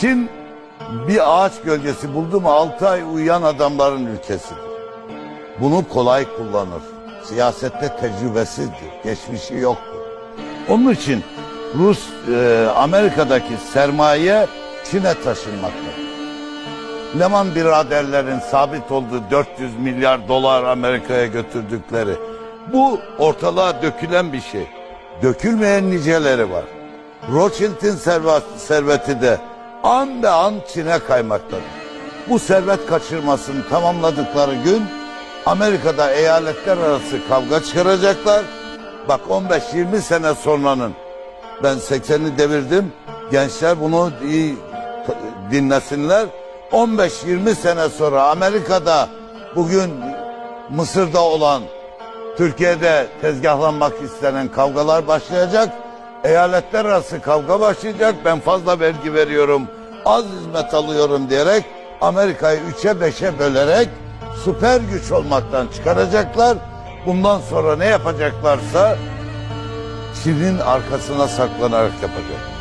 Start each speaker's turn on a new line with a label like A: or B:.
A: Çin bir ağaç gölgesi buldu mu 6 ay uyuyan adamların ülkesidir. Bunu kolay kullanır. Siyasette tecrübesizdir. Geçmişi yoktur. Onun için Rus, e, Amerika'daki sermaye Çin'e taşınmaktadır. Leman biraderlerin sabit olduğu 400 milyar dolar Amerika'ya götürdükleri bu ortalığa dökülen bir şey. Dökülmeyen niceleri var. Rothschild'in servet, serveti de an be an Çin'e kaymaktadır. Bu servet kaçırmasını tamamladıkları gün Amerika'da eyaletler arası kavga çıkaracaklar. Bak 15-20 sene sonranın ben 80'i devirdim. Gençler bunu iyi dinlesinler. 15-20 sene sonra Amerika'da bugün Mısır'da olan Türkiye'de tezgahlanmak istenen kavgalar başlayacak. Eyaletler arası kavga başlayacak. Ben fazla vergi veriyorum, az hizmet alıyorum diyerek Amerika'yı üçe beşe bölerek süper güç olmaktan çıkaracaklar. Bundan sonra ne yapacaklarsa Çin'in arkasına saklanarak yapacak.